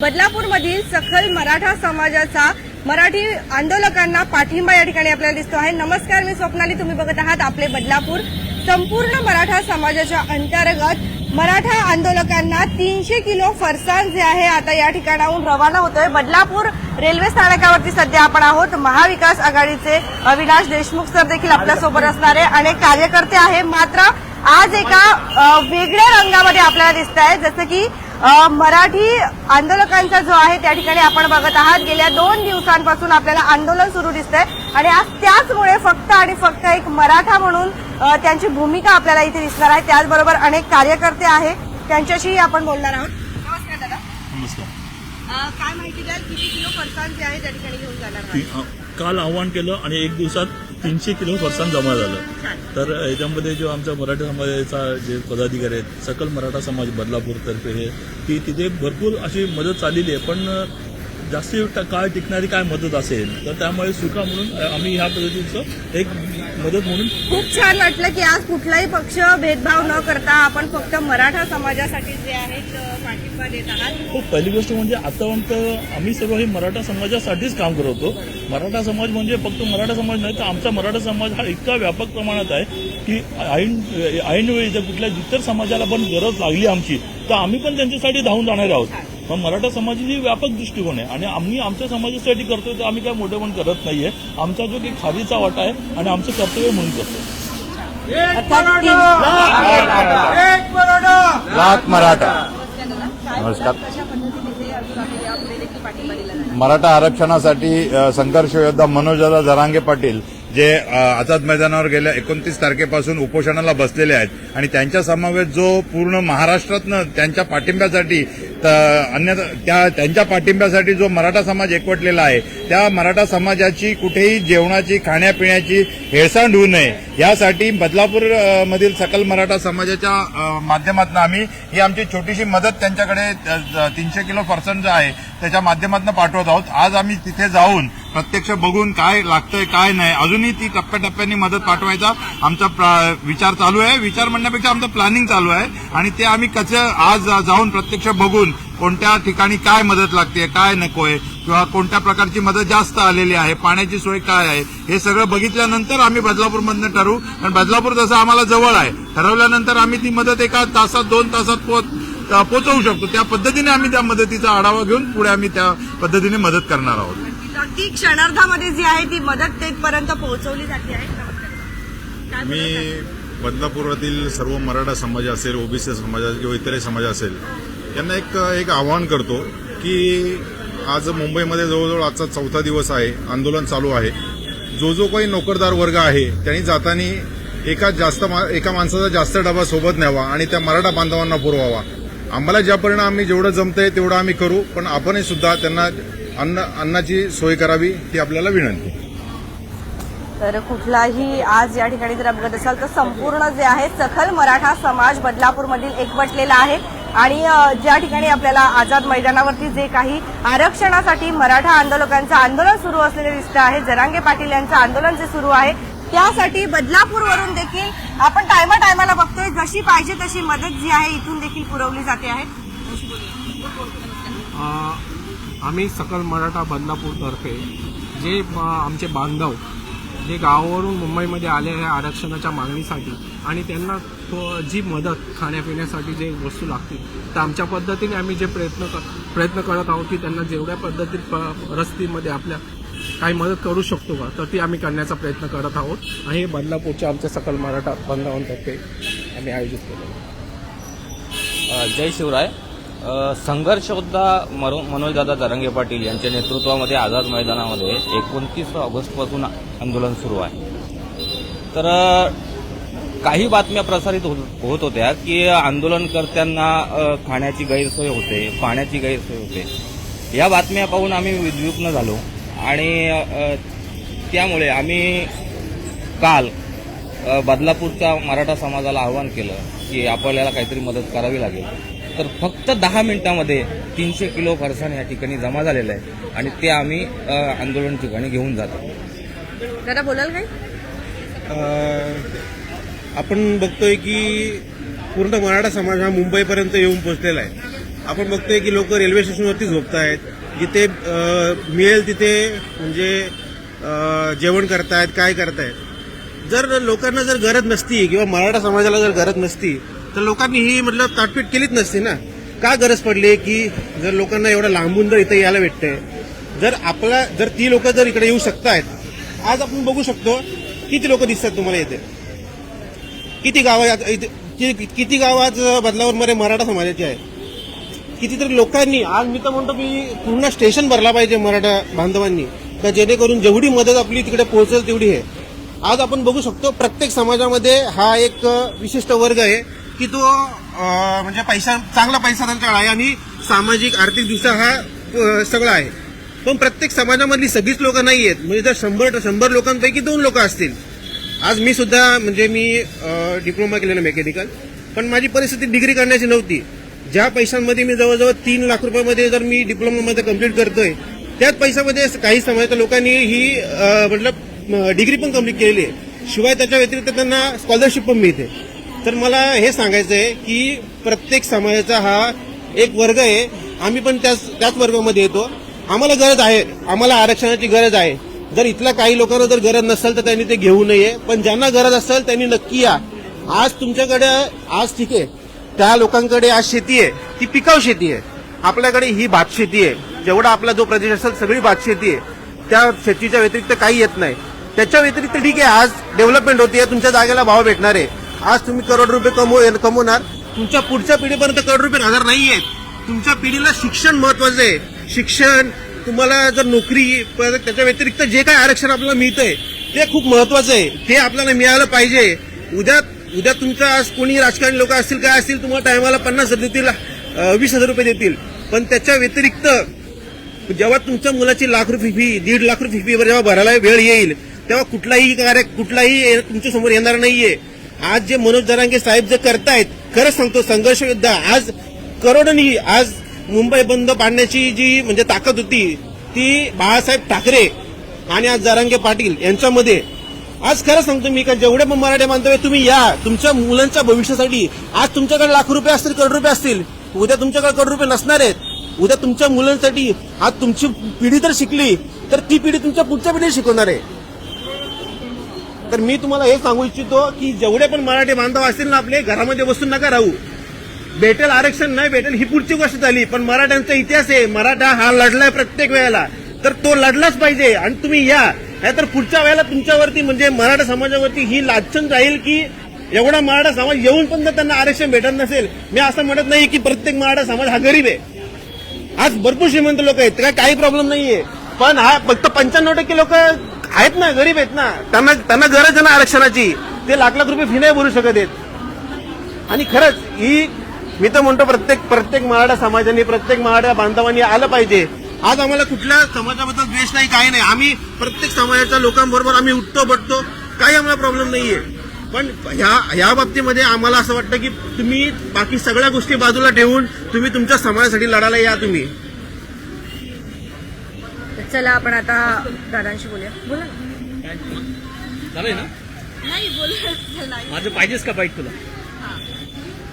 बदलापूरमधील सखल मराठा समाजाचा मराठी आंदोलकांना पाठिंबा या ठिकाणी आपल्याला दिसतो आहे. नमस्कार मी स्वप्नाली. तुम्ही बघत आहात आपले बदलापूर. संपूर्ण मराठा समाजाच्या अंतर्गत मराठा आंदोलकांना तीनशे किलो फरसाण जे आहे आता या ठिकाणाहून रवाना होतोय. बदलापूर रेल्वे स्थानकावरती सध्या आपण आहोत. महाविकास आघाडीचे अविनाश देशमुख सर देखील आपल्यासोबत असणारे अनेक कार्यकर्ते आहे. मात्र आज एका वेगळ्या रंगामध्ये आपल्याला दिसत आहे जसं की मराठी आंदोलकांचा जो आहे त्या ठिकाणी आपण बघत आहात. गेल्या दोन दिवसांपासून आपल्याला आंदोलन सुरू दिसतंय. आणि आज त्याचमुळे फक्त आणि फक्त एक मराठा म्हणून त्यांची भूमिका आपल्याला इथे दिसणार आहे. त्याचबरोबर अनेक कार्यकर्ते आहे त्यांच्याशी आपण बोलणार आहोत. नमस्कार दादा. नमस्कार. अ, काय माहिती द्याल किती किलो फरसाण जे आहे त्या ठिकाणी घेऊन जाणार आहात? काल आव्हान केलं आणि एक दिवसात तीनशे किलो फरसाण जमा झालं. तर याच्यामध्ये जो आमचा मराठा समाजाचा जे पदाधिकारी आहेत सकल मराठा समाज बदलापूर तर्फे हे ती तिथे भरपूर अशी मदत चाललेली आहे. पण जास्ती काळ टिकणारी काय मदत असेल तर त्यामुळे सुका म्हणून आम्ही ह्या पद्धतीचं एक मदत म्हणून खूप छान वाटलं की आज कुठलाही पक्ष भेदभाव न करता आपण फक्त मराठा समाजासाठी जे पाठिंबा देत आहात. हो पहिली गोष्ट म्हणजे आतापर्यंत आम्ही सर्व हे मराठा समाजासाठीच काम करत होतो. मराठा समाज म्हणजे फक्त मराठा समाज नाही तर आमचा मराठा समाज हा इतका व्यापक प्रमाणात आहे की ऐन ऐनवेळी जर कुठल्या इतर समाजाला पण गरज लागली आमची तर आम्ही पण त्यांच्यासाठी धावून जाणार आहोत. पण मराठा समाजाची वापक दृष्टिकोन आहे. आणि आम्ही आमच्या समाजासाठी करतोय तर आम्ही काय मोठे पण करत नाहीये. आमचा जो काही खारीचा वाटा आहे आणि आमचं कर्तव्य म्हणून करतो मराठा! नमस्कार. हे मराठा आरक्षणासाठी संघर्ष योद्धा मनोजदादा जरांगे पाटील जे आझाद मैदानावर गेल्या एकोणतीस तारखेपासून उपोषणाला बसलेले आहेत. आणि त्यांच्या समावेश जो पूर्ण महाराष्ट्रातनं त्यांच्या पाठिंब्यासाठी त- अन्य त्या त्यांच्या पाठिंब्यासाठी जो मराठा समाज एकवटलेला आहे त्या मराठा समाजाची कुठेही जेवणाची खाण्यापिण्याची हेळसांड होऊ नये. यासाठी बदलापूर मधील सकल मराठा समाजाच्या माध्यमातून आम्ही ही आमची छोटीशी मदत त्यांच्याकडे तीनशे किलो फरसन जो आहे त्याच्या माध्यमातून पाठवत आहोत. आज आम्ही तिथे जाऊन प्रत्यक्ष बघून काय लागतंय काय नाही. अजूनही ती टप्प्याटप्प्याने मदत पाठवायचा आमचा प्रा- विचार चालू आहे. विचार म्हणण्यापेक्षा आमचं प्लॅनिंग चालू आहे. आणि ते आम्ही कसं आज जाऊन प्रत्यक्ष बघून कोणत्या ठिकाणी काय मदत लागते काय नकोय किंवा कोणत्या प्रकारची मदत जास्त आलेली आहे पाण्याची सोय काय आहे हे सगळं बघितल्यानंतर आम्ही बदलापूरमधनं ठरवू. कारण बदलापूर जसं आम्हाला जवळ आहे ठरवल्यानंतर आम्ही ती मदत एका तासात दोन तासात पोहोच पोचवू पोहोचवू शकतो. त्या पद्धतीने आम्ही त्या मदतीचा आढावा घेऊन पुढे आम्ही त्या पद्धतीने मदत करणार आहोत. अगदी क्षणार्धामध्ये जी आहे ती मदत तेथपर्यंत पोहोचवली जाते आहे. मी बदलापुरातील सर्व मराठा समाज असेल ओबीसी समाज असेल किंवा इतरही समाज असेल यांना एक एक आव्हान करतो की आज मुंबईमध्ये जवळजवळ आजचा चौथा दिवस आहे आंदोलन चालू आहे. जो जो काही नोकरदार वर्ग आहे त्यांनी जाताना एका जास्त एका माणसाचा जास्त डबा सोबत न्यावा आणि त्या मराठा बांधवांना पुरवावा. आम्हाला ज्या परिणाम आम्ही जेवढं जमतंय तेवढं आम्ही करू पण आपणही सुद्धा त्यांना अन्न अन्नाची सोय करावी ही आपल्याला विनंती. तर कुठलाही आज या ठिकाणी जर बघत असाल तर संपूर्ण जे आहे सखल मराठा समाज बदलापूरमधील एकवटलेला आहे. आणि ज्या ठिकाणी आपल्याला आझाद मैदानावरती जे काही आरक्षणासाठी मराठा आंदोलकांचं आंदोलन सुरू असलेले दिसतं आहे जरांगे पाटील यांचं आंदोलन जे सुरू आहे त्यासाठी बदलापूरवरून देखील आपण टायमा टायमाला बघतोय जशी पाहिजे तशी मदत जी आहे इथून देखील पुरवली जाते आहे. आम्ही सकल मराठा बदलापूरतर्फे जे आमचे बांधव जे गावावरून मुंबईमध्ये आले आहे आरक्षणाच्या मागणीसाठी आणि त्यांना जी मदत खाण्यापिण्यासाठी जे वस्तू लागतील तर आमच्या पद्धतीने आम्ही जे प्रयत्न कर प्रयत्न करत आहोत की त्यांना जेवढ्या पद्धतीत प- रस्तीमध्ये आपल्या काही मदत करू शकतो का तर ती आम्ही करण्याचा प्रयत्न करत आहोत. आणि हे बदलापूरच्या आमच्या सकल मराठा बांधवांतर्फे आम्ही आयोजित केलेलं जय शिवराय. अ, संघर्ष मनोजदादा तरंगे पाटील यांच्या नेतृत्वामध्ये आझाद मैदानामध्ये एकोणतीस ऑगस्टपासून आंदोलन सुरू आहे. तर काही बातम्या प्रसारित होत होत होत्या की आंदोलनकर्त्यांना खाण्याची गैरसोय होते पाण्याची गैरसोय होते. या बातम्या पाहून आम्ही विद्युग्न झालो आणि त्यामुळे आम्ही काल बदलापूरच्या मराठा समाजाला आवाहन केलं की आपल्याला काहीतरी मदत करावी लागेल. तर फक्त दहा मिनिटामध्ये तीनशे किलो फरसाण या ठिकाणी जमा झालेलं आहे आणि ते आम्ही आंदोलन ठिकाणी घेऊन जातो. दादा बोलाल काही आपण बघतोय की पूर्ण मराठा समाज हा मुंबईपर्यंत येऊन पोहोचलेला आहे. आपण बघतोय की लोक रेल्वे स्टेशनवरती झोपत आहेत जिथे मिळेल तिथे म्हणजे जेवण करतायत काय करतायत. जर लोकांना जर गरज नसती किंवा मराठा समाजाला जर गरज नसती तर लोकांनी ही मतलब ताटपीट केलीच नसती ना. का गरज पडली की जर लोकांना एवढं लांबून जर इथं यायला भेटतंय? जर आपला जर ती लोक जर इकडे येऊ शकतायत आज आपण बघू शकतो किती लोक दिसतात तुम्हाला येते किती गावं इथे- किती गावं आज बदलापूरमध्ये मराठा समाजाची आहे कितीतरी लोकांनी आज मी तर म्हणतो की पूर्ण स्टेशन भरला पाहिजे मराठा बांधवांनी का जेणेकरून जेवढी मदत आपली तिकडे पोहोचेल तेवढी आहे. आज आपण बघू शकतो प्रत्येक समाजामध्ये हा एक विशिष्ट वर्ग आहे. की तो म्हणजे पैसा चांगला पैसा त्यांच्याकडे आहे आणि सामाजिक आर्थिकदृष्ट्या हा सगळा आहे. पण प्रत्येक समाजामधली सगळीच लोक नाही आहेत. म्हणजे जर शंभर शंभर लोकांपैकी दोन लोक असतील. आज मी सुद्धा म्हणजे मी डिप्लोमा केलेला मेकॅनिकल पण माझी परिस्थिती डिग्री करण्याची नव्हती. ज्या पैशांमध्ये मी जवळजवळ तीन लाख रुपयामध्ये जर मी डिप्लोमामध्ये कंप्लीट करतोय त्याच पैशामध्ये काही समाजाच्या लोकांनी ही म्हटलं मतलब डिग्री पण कंप्लीट केलेली आहे. शिवाय त्याच्या व्यतिरिक्त त्यांना स्कॉलरशिप पण मिळते. तर मला हे सांगायचं आहे की प्रत्येक समाजाचा हा एक वर्ग आहे. आम्ही पण त्याच त्याच वर्गामध्ये येतो. आम्हाला गरज आहे. आम्हाला आरक्षणाची गरज आहे. जर इथल्या काही लोकांना जर गरज नसेल तर त्यांनी ते घेऊ नये. पण ज्यांना गरज असेल त्यांनी नक्की या. आज तुमच्याकडे आज ठीक आहे. त्या लोकांकडे आज शेती आहे. ती पिकाऊ शेती आहे. आपल्याकडे ही भात शेती आहे. जेवढा आपला जो प्रदेश असेल सगळी भात शेती आहे. त्या शेतीच्या व्यतिरिक्त काही येत नाही. त्याच्या व्यतिरिक्त ठीक आहे. आज डेव्हलपमेंट होतीये तुमच्या जागेला भाव भेटणार आहे. आज तुम्ही करोड रुपये कमवू कमवणार. तुमच्या पुढच्या पिढीपर्यंत करोड रुपये राहणार आहेत तुमच्या पिढीला शिक्षण महत्वाचं आहे. शिक्षण तुम्हाला जर नोकरी त्याच्या व्यतिरिक्त जे काय आरक्षण आपल्याला मिळतंय ते खूप महत्वाचं आहे. ते आपल्याला मिळालं पाहिजे. उद्या उद्या तुमचा आज कोणी राजकारणी लोक असतील काय असतील तुम्हाला टायमाला पन्नास हजार देतील वीस हजार रुपये देतील. पण त्याच्या व्यतिरिक्त जेव्हा तुमच्या मुलाची लाख रुपये फी दीड लाख रुपये फी जेव्हा भरायला वेळ येईल तेव्हा कुठलाही कार्य कुठलाही तुमच्यासमोर येणार नाहीये. आज जे मनोज जरांगे साहेब जे करतायत खरंच सांगतो संघर्ष युद्ध आज करोडोनी आज मुंबई बंद पाडण्याची जी म्हणजे ताकद होती ती बाळासाहेब ठाकरे आणि आज जरांगे पाटील यांच्यामध्ये. आज खरं सांगतो मी का जेवढे पण मराठी बांधव आहे, तुम्ही या तुमच्या मुलांच्या भविष्यासाठी आज तुमच्याकडे लाख रुपये असतील करोड रुपये असतील. उद्या तुमच्याकडे करोड रुपये नसणार आहेत. उद्या तुमच्या मुलांसाठी आज तुमची पिढी जर शिकली तर ती पिढी तुमच्या पुढच्या पिढी शिकवणार आहे. तर मी तुम्हाला हे सांगू इच्छितो की जेवढे पण मराठी बांधव असतील ना आपले घरामध्ये बसून नका राहू. भेटेल आरक्षण नाही भेटेल ही पुढची गोष्ट झाली पण मराठ्यांचा इतिहास आहे मराठा हा लढलाय प्रत्येक वेळेला. तर तो लढलाच पाहिजे आणि तुम्ही या. नाहीतर पुढच्या वेळेला तुमच्यावरती म्हणजे मराठा समाजावरती ही लाचण राहील की एवढा मराठा समाज येऊन पण जर त्यांना आरक्षण भेटत नसेल. मी असं म्हणत नाही की प्रत्येक मराठा समाज हा गरीब आहे. आज भरपूर श्रीमंत लोक आहेत काय काही प्रॉब्लेम नाहीये. पण हा फक्त पंच्याण्णव टक्के लोक आहेत ना गरीब आहेत ना. त्यांना त्यांना गरज आहे ना आरक्षणाची. ते लाख लाख रुपये फी नाही भरू शकत आहेत. आणि खरंच ही मी तर म्हणतो प्रत्येक प्रत्येक मराठा समाजाने प्रत्येक मराठा बांधवांनी आलं पाहिजे. आज आम्हाला कुठल्या समाजाबद्दल द्वेष नाही काही नाही. आम्ही प्रत्येक समाजाच्या लोकांबरोबर आम्ही उठतो बटतो काही आम्हाला प्रॉब्लेम नाहीये. पण ह्या ह्या बाबतीमध्ये आम्हाला असं वाटतं की तुम्ही बाकी सगळ्या गोष्टी बाजूला ठेवून तुम्ही तुमच्या समाजासाठी लढायला या तुम्ही. तर चला आपण आता दादांशी बोलूया. बोला ना. झालंय ना? नाही बोला नाही. माझं पाहिजेच का बाईक तुला?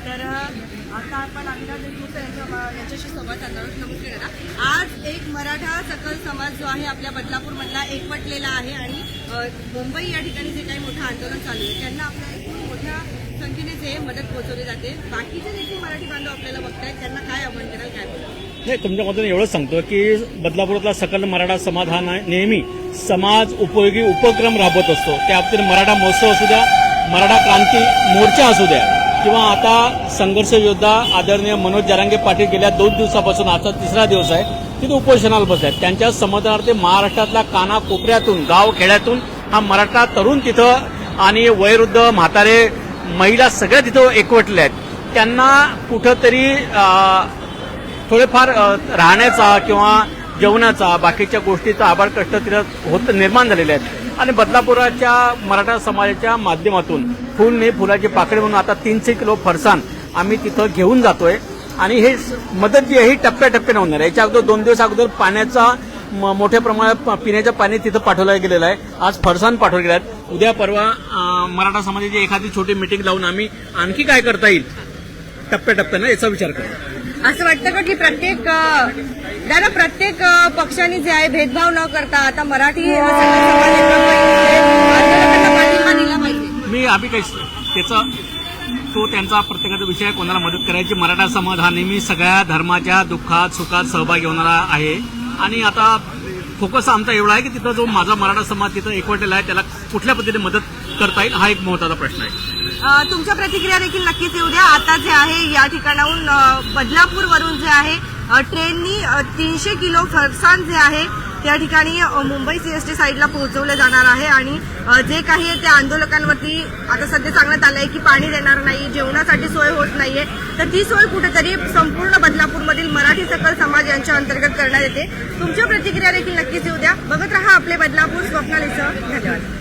तर आता आपण अविनाश देशमुख यांच्या- यांच्याशी संवाद साधणार. नमस्कार दादा. आज एक मराठा सकल समाज जो आहे आपल्या बदलापूरमधला एकवटलेला आहे आणि मुंबई या ठिकाणी जे काही मोठं आंदोलन चालू आहे त्यांना आपल्या एकूण मोठ्या कंटिन्यूस हे मदत पोहोचवली जाते. बाकीचे देखील मराठी बांधव आपल्याला बघतायत त्यांना काय आव्हान कराल काय नाही तुमच्यामधून एवढंच सांगतो की बदलापुरातला सकल मराठा समाज हा नेहमी समाज उपयोगी उपक्रम राबवत असतो. त्या बाबतीत मराठा महोत्सव असू द्या मराठा क्रांती मोर्चा असू द्या किंवा आता संघर्ष योद्धा आदरणीय मनोज जरांगे पाटील गेल्या दोन दिवसापासून आजचा तिसरा दिवस आहे तिथे उपोषणाला बसत आहेत त्यांच्या समर्थनार्थ महाराष्ट्रातल्या कानाकोपऱ्यातून गाव खेड्यातून हा मराठा तरुण तिथं आणि वयोवृद्ध म्हातारे महिला सगळ्या तिथं एकवटल्या आहेत. त्यांना कुठंतरी थोडेफार राहण्याचा किंवा जेवणाचा बाकीच्या गोष्टीचा आभार कष्ट तिथं होत निर्माण झालेले आहेत. आणि बदलापुराच्या मराठा समाजाच्या माध्यमातून फुलने फुलाची पाकळी म्हणून आता तीनशे किलो फरसाण आम्ही तिथं घेऊन जातोय. आणि हे मदत जी आहे ही टप्प्याटप्प्याने होणार आहे. याच्या अगोदर दोन दिवस अगोदर पाण्याचा मोठ्या प्रमाणात पिण्याचं पाणी तिथं पाठवलं गेलेलं आहे. आज फरसाण पाठवले गेले आहेत उद्या परवा मराठा समाजाची एखादी छोटी मिटिंग लावून आम्ही आणखी काय करता येईल? टप्प्याटप्प्यानं याचा विचार करू. असं वाटतं का की प्रत्येक दादा प्रत्येक पक्षाने जे आहे भेदभाव न करता आता मराठी मी आम्ही काही त्याचा तो त्यांचा प्रत्येकाचा विषय कोणाला मदत करायची? मराठा समाज हा नेहमी सगळ्या धर्माच्या दुःखात सुखात सहभागी होणारा आहे. आणि आता फोकस आमचा एवढा आहे की तिथं जो माझा मराठा समाज तिथं एकवटलेला आहे त्याला कुठल्या पद्धतीने मदत करता येईल हा एक महत्त्वाचा प्रश्न आहे. तुमच्या प्रतिक्रिया देखील नक्कीच येऊ द्या. आता जे आहे या ठिकाणाहून बदलापूरवरून बदलापूर वरून जे आहे ट्रेननी तीनशे किलो फरसाण जे आहे त्या ठिकाणी अ, मुंबई सीएसटी साईडला पोहोचवलं जाणार आहे आणि जे काही आहे त्या आंदोलकांवरती आता सध्या सांगण्यात आलं आहे की पाणी देणार नाही जेवणासाठी सोय होत नाहीये. तर ती सोय कुठेतरी संपूर्ण बदलापूरमधील मराठी सकल समाज यांच्या अंतर्गत करण्यात येते. तुमच्या प्रतिक्रिया देखील नक्कीच येऊ द्या. बघत राहा आपले बदलापूर स्वप्नालीसह धन्यवाद.